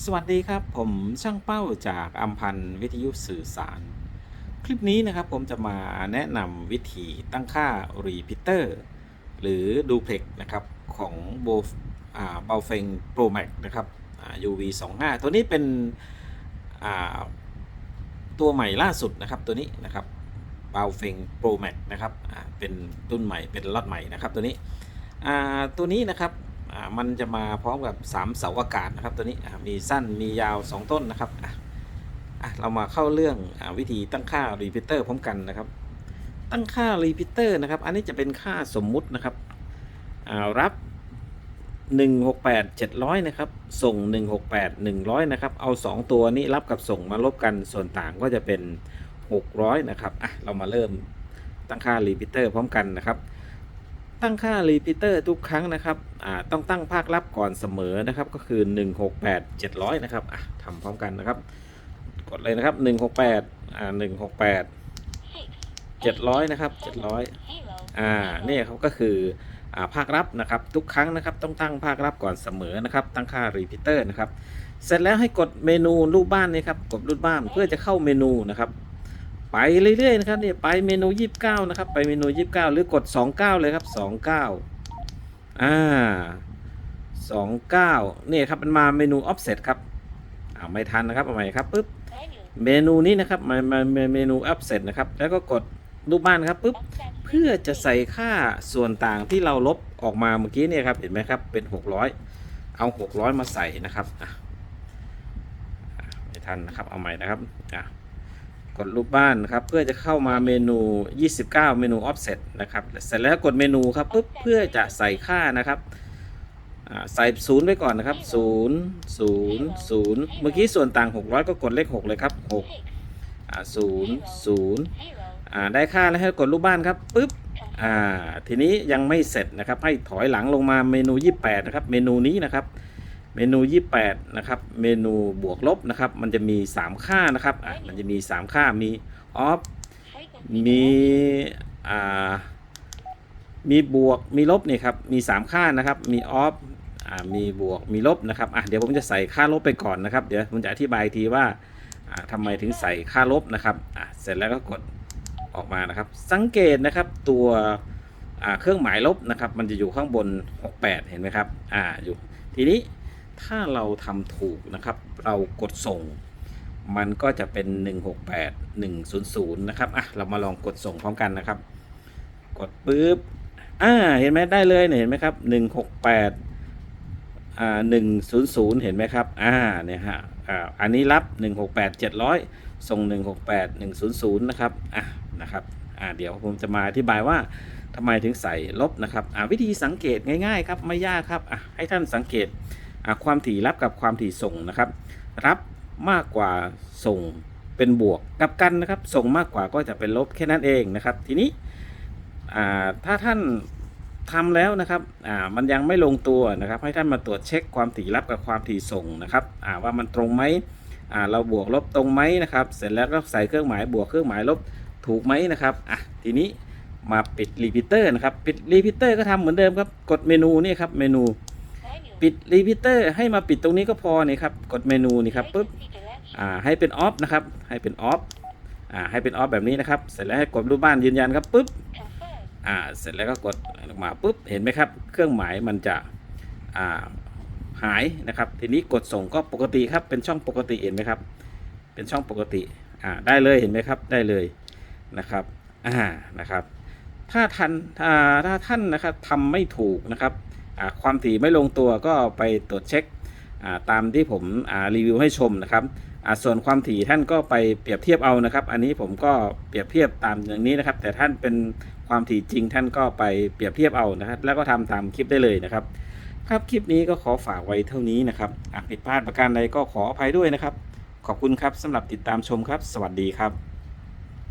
สวัสดีครับ ผมช่างเป้าจากอัมพันธ์วิทยุสื่อสาร คลิปนี้นะครับผมจะมาแนะนำวิธีตั้งค่า Repeater หรือ Duplex นะครับของโบเบลเฟง Pro Max นะครับ UV 25ตัวนี้เป็นตัวใหม่ล่าสุดนะครับตัวนี้นะครับเบลเฟง Pro Max นะครับเป็นรุ่นใหม่เป็นล็อตใหม่นะครับตัวนี้ตัวนี้นะครับ มันจะมาพร้อมกับ 3 เสาอากาศนะครับ ตัวนี้มีสั้นมียาว 2 ต้นนะครับอะเรามาเข้าเรื่องอวิธีตั้งค่า Repeater พร้อมกันนะครับ ตั้งค่า Repeater นะครับ อันนี้จะเป็นค่าสมมุตินะครับอ่ารับ 168 700 นะครับ ส่ง 168 100 นะครับ เอา 2 ตัวนี้รับกับส่งมาลบกันส่วนต่างก็จะเป็น 600 นะครับอะเรามาเริ่มตั้งค่า Repeater พร้อมกันนะครับ ตั้งค่า Repeater ทุกครั้งนะครับต้องตั้งภาครับก่อนเสมอนะครับ ก็คือ 168 700 นะครับทำพร้อมกันนะครับ กดเลยนะครับ 168อ่า168 700 นะครับ 700อ่านี่ครับก็คืออ่าภาครับนะครับ ทุกครั้งนะครับ ต้องตั้งภาครับก่อนเสมอนะครับ ตั้งค่า repeater นะครับ เสร็จแล้วให้กดเมนูรูปบ้านนี่ครับ กดรูปบ้านเพื่อจะเข้าเมนูนะครับ ไปเรื่อยๆนะครับเนี่ยไปเมนู 29 นะครับ ไปเมนู 29 หรือกด 29 เลยครับ 29 อ่า 29นี่ยครับมันมาเมนู offset ครับอ่าไม่ทันนะครับเอาใหม่ครับปุ๊บเมนูนี้นะครับมามาเมนู offset นะครับ แล้วก็กดรูปบ้านครับปุ๊บเพื่อจะใส่ค่าส่วนต่างที่เราลบออกมาเมื่อกี้เนี่ยครับเห็นไหมครับเป็น 600 เอา 600 มาใส่นะครับอะอะไม่ทันนะครับเอาใหม่นะครับอะ กดรูปบ้านนะครับเพื่อจะเข้ามาเมนู 29 เมนู offset นะครับเสร็จแล้วกดเมนูครับปุ๊บเพื่อจะใส่ค่านะครับใส่ศูนย์ไว้ก่อนนะครับ0 0 0เมื่อกี้ส่วนต่าง 600 ก็กดเลข 6 เลยครับ6อ่า0 0อ่าได้ค่าแล้วให้กดรูปบ้านครับปุ๊บทีนี้ยังไม่เสร็จนะครับให้ถอยหลังลงมาเมนู 28 นะครับ เมนูนี้นะครับ เมนู 28 นะครับ เมนูบวกลบนะครับ มันจะมี 3 ค่านะครับอะมันจะมี 3 ค่า มีออฟ มีอ่า มีบวก มีลบนี่ครับ มี 3 ค่านะครับ มีออฟ อ่า มีบวก มีลบนะครับ อะ เดี๋ยวผมจะใส่ค่าลบไปก่อนนะครับ เดี๋ยวผมจะอธิบายทีว่า อ่าทำไมถึงใส่ค่าลบนะครับ อะ เสร็จแล้วก็กดออกมานะครับ สังเกตนะครับตัวอ่าเครื่องหมายลบนะครับ มันจะอยู่ข้างบน 68 เห็นไหมครับ อ่า อยู่ ทีนี้ ถ้าเราทำถูกนะครับ เรากดส่ง มันก็จะเป็น 168 100 นะครับอะเรามาลองกดส่งพร้อมกันนะครับ กดปุ๊บอ่าเห็นไหมได้เลยเนี่ยเห็นไหมครับ 168อ่า100 เห็นไหมครับอ่าเนี่ยฮะอ่าอันนี้รับ 168 700 ส่ง 168 100 นะครับอะนะครับอ่าเดี๋ยวผมจะมาอธิบายว่าทำไมถึงใส่ลบนะครับอ่าวิธีสังเกตง่ายๆครับไม่ยากครับอะให้ท่านสังเกต ความถี่รับกับความถี่ส่งนะครับ รับมากกว่าส่งเป็นบวกกับกันนะครับ ส่งมากกว่าก็จะเป็นลบแค่นั้นเองนะครับ ทีนี้ถ้าท่านทำแล้วนะครับมันยังไม่ลงตัวนะครับ ให้ท่านมาตรวจเช็คความถี่รับกับความถี่ส่งนะครับว่ามันตรงไหมเราบวกลบตรงไหมนะครับ เสร็จแล้วก็ใส่เครื่องหมายบวกเครื่องหมายลบถูกไหมนะครับอะทีนี้มาปิดรีพิเตอร์นะครับ ปิดรีพิเตอร์ก็ทำเหมือนเดิมครับ กดเมนูนี่ครับเมนู ปิดรีพิเตอร์ให้มาปิดตรงนี้ก็พอนี่ครับกดเมนูนี่ครับปุ๊บอ่าให้เป็นออฟนะครับให้เป็นออฟอ่าให้เป็นออฟแบบนี้นะครับ เสร็จแล้วให้กดรูปบ้านยืนยันครับปุ๊บอ่าเสร็จแล้วก็กดลงมาปุ๊บเห็นไหมครับ เครื่องหมายมันจะอ่าหายนะครับ ทีนี้กดส่งก็ปกติครับเป็นช่องปกติเห็นไหมครับ เป็นช่องปกติอ่าได้เลยเห็นไหมครับได้เลยนะครับอ่านะครับ ถ้าทันถ้าถ้าท่านนะครับทำไม่ถูกนะครับ ความถี่ไม่ลงตัวก็ไปตรวจเช็คตามที่ผมรีวิวให้ชมนะครับส่วนความถี่ท่านก็ไปเปรียบเทียบเอานะครับ อันนี้ผมก็เปรียบเทียบตามอย่างนี้นะครับ แต่ท่านเป็นความถี่จริงท่านก็ไปเปรียบเทียบเอานะครับแล้วก็ทำตามคลิปได้เลยนะครับ ครับคลิปนี้ก็ขอฝากไว้เท่านี้นะครับผิดพลาดประการใดก็ขออภัยด้วยนะครับ ขอบคุณครับสำหรับติดตามชมครับ สวัสดีครับ